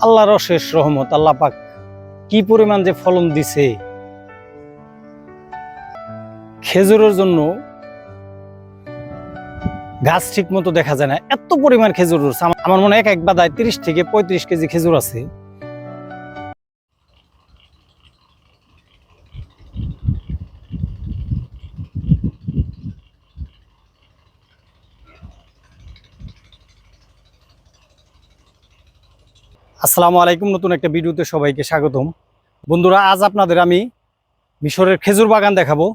আল্লাহর অশেষ রহমত, আল্লাহ পাক কি পরিমাণ যে ফলন দিছে। খেজুরের জন্য গাছ ঠিক মতো দেখা যায় না, এত পরিমাণ খেজুর আমার- মনে এক এক বাদায় তিরিশ থেকে পঁয়ত্রিশ কেজি খেজুর আছে। আসসালামু আলাইকুম। নতুন একটা ভিডিওতে সবাইকে স্বাগতম। বন্ধুরা, আজ আপনাদের আমি মিশরের খেজুর বাগান দেখাবো।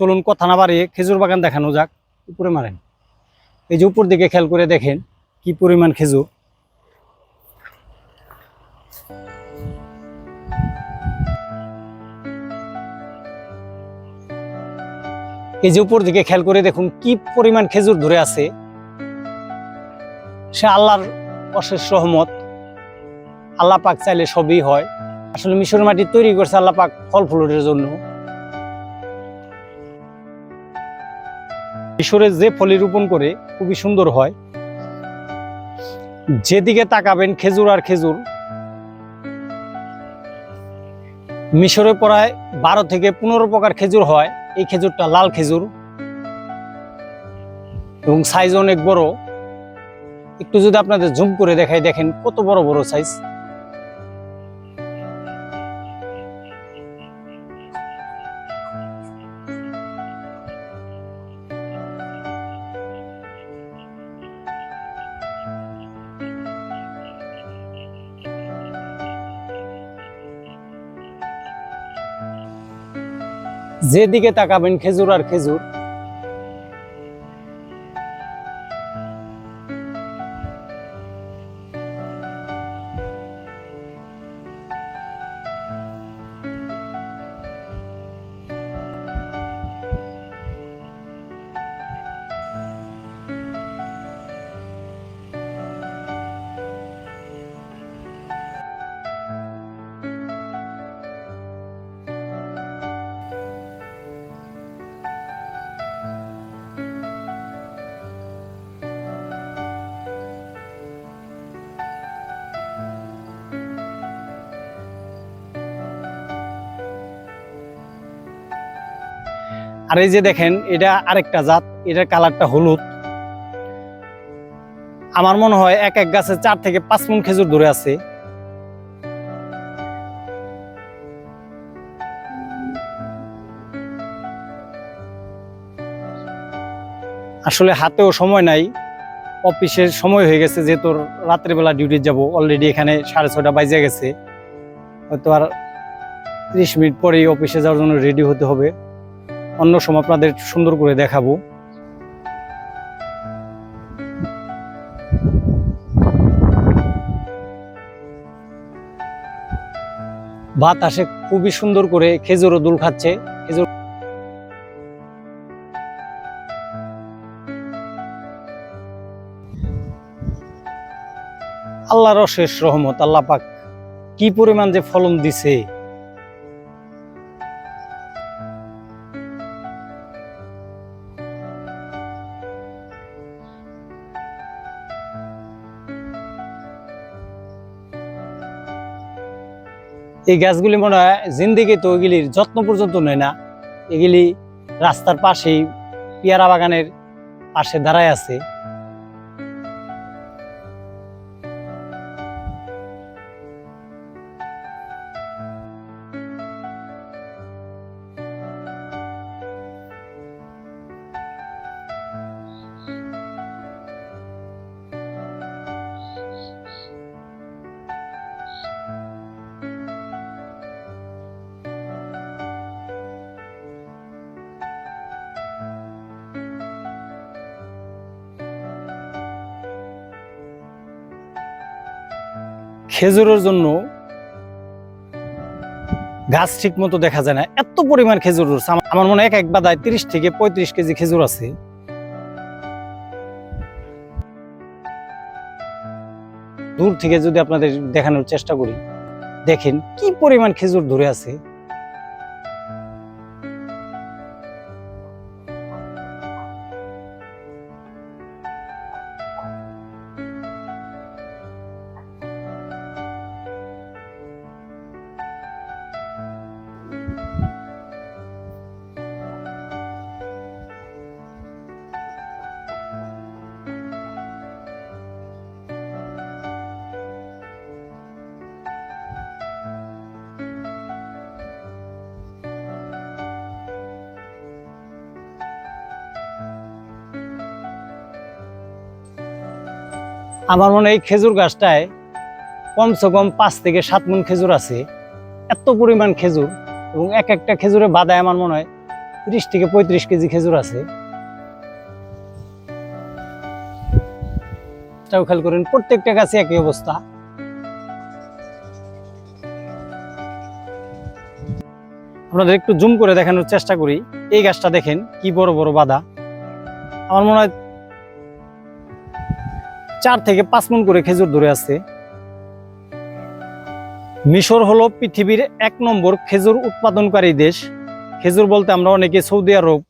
চলুন কথা না বাড়িয়ে খেজুর বাগান দেখানো যাক। উপরে মারেন। এই যে উপর দিকে খেয়াল করে দেখেন কি পরিমাণ খেজুর। এই যে উপর দিকে খেয়াল করে দেখুন কি পরিমাণ খেজুর ধরে আছে। সে আল্লাহর অশেষ রহমত। আল্লাহ পাক চাইলে সবই হয়। আসলে মিশর মাটি তৈরি করছে আল্লাহ পাক ফল ফুলের জন্য। মিশরে যে ফলি রোপণ করে খুবই সুন্দর হয়। যেদিকে তাকাবেন খেজুর আর খেজুর, মিশরে প্রায় বারো থেকে পনেরো প্রকার খেজুর হয়। এই খেজুরটা লাল খেজুর এবং সাইজ অনেক বড়। একটু যদি আপনাদের জুম করে দেখাই, দেখেন কত বড় বড় সাইজ যেদিকে তাকাবেন খেজুর আর খেজুর আর এই যে দেখেন, এটা আরেকটা জাত, এটার কালারটা হলুদ। আমার মনে হয় এক এক গাছে চার থেকে পাঁচ মন খেজুর ধরে আছে। আসলে হাতেও সময় নাই, অফিসের সময় হয়ে গেছে যে যেহেতু রাত্রেবেলা ডিউটি যাব অলরেডি এখানে সাড়ে ছটা বাজে গেছে। হয়তো আর ত্রিশ মিনিট পরেই অফিসে যাওয়ার জন্য রেডি হতে হবে। অন্য সময় আপনাদের সুন্দর করে দেখাবো। বাতাসে খুবই সুন্দর করে খেজুরও দুল খাচ্ছে। খেজুর আল্লাহর অশেষ রহমত, আল্লাহ পাক কি পরিমাণ যে ফলন দিছে। এই গাছগুলি মনে হয় জিন্দিগি তো এগুলির যত্ন পর্যন্ত নেয় না। এগুলি রাস্তার পাশেই পেয়ারা বাগানের পাশে দাঁড়ায় আছে। খেজুরের জন্য গাছ ঠিক মতো দেখা যায় না। এত পরিমাণ খেজুর রয়েছে। আমার- মনে হয় এক এক বাদায় তিরিশ থেকে পঁয়ত্রিশ কেজি খেজুর আছে। দূর থেকে যদি আপনাদের দেখানোর চেষ্টা করি, দেখেন কি পরিমাণ খেজুর ধরে আছে। আমার মনে এই খেজুর গাছটায় কমসে কম পাঁচ থেকে সাত মন খেজুর আছে। এত পরিমাণ খেজুর এবং এক একটা খেজুরে বাদায় আমার মনে হয় তিরিশ থেকে পঁয়ত্রিশ কেজি খেজুর আছে। খেয়াল করেন, প্রত্যেকটা গাছে একই অবস্থা। আপনাদের একটু জুম করে দেখানোর চেষ্টা করি। এই গাছটা দেখেন, কি বড় বড় বাধা আমার মনে হয় চার থেকে পাঁচ মন করে খেজুর ধরে আছে। মিশর হলো পৃথিবীর এক নম্বর খেজুর উৎপাদনকারী দেশ। খেজুর বলতে আমরা অনেকে সৌদি আরব,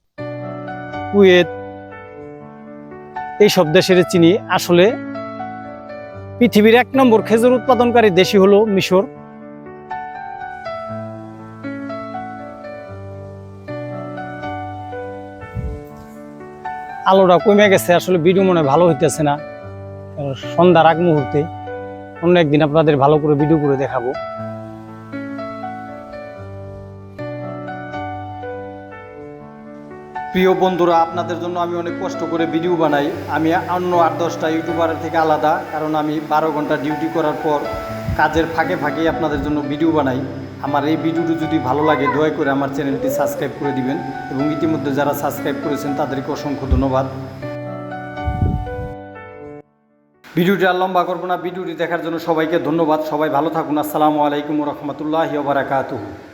কুয়েত, এইসব দেশের চিনি। আসলে পৃথিবীর এক নম্বর খেজুর উৎপাদনকারী দেশই হলো মিশর। আলোটা কমে গেছে, আসলে ভিডিও মনে ভালো হইতেছে না। সন্ধ্যার আগ মুহূর্তে অন্য একদিন আপনাদের ভালো করে ভিডিও করে দেখাবো। প্রিয় বন্ধুরা, আপনাদের জন্য আমি অনেক কষ্ট করে ভিডিও বানাই। আমি অন্য আট দশটা ইউটিউবারের থেকে আলাদা, কারণ আমি বারো ঘণ্টা ডিউটি করার পর কাজের ফাঁকে ফাঁকে আপনাদের জন্য ভিডিও বানাই। আমার এই ভিডিওটি যদি ভালো লাগে, দয়া করে আমার চ্যানেলটি সাবস্ক্রাইব করে দিবেন এবং ইতিমধ্যে যারা সাবস্ক্রাইব করেছেন, তাদেরকে অসংখ্য ধন্যবাদ। ভিডিওটি আর লম্বা করব না, ভিডিওটি দেখার জন্য সবাইকে ধন্যবাদ। সবাই ভালো থাকুন। আসসালামু আলাইকুম রহমতুল্লাহ বারাকাতুহু।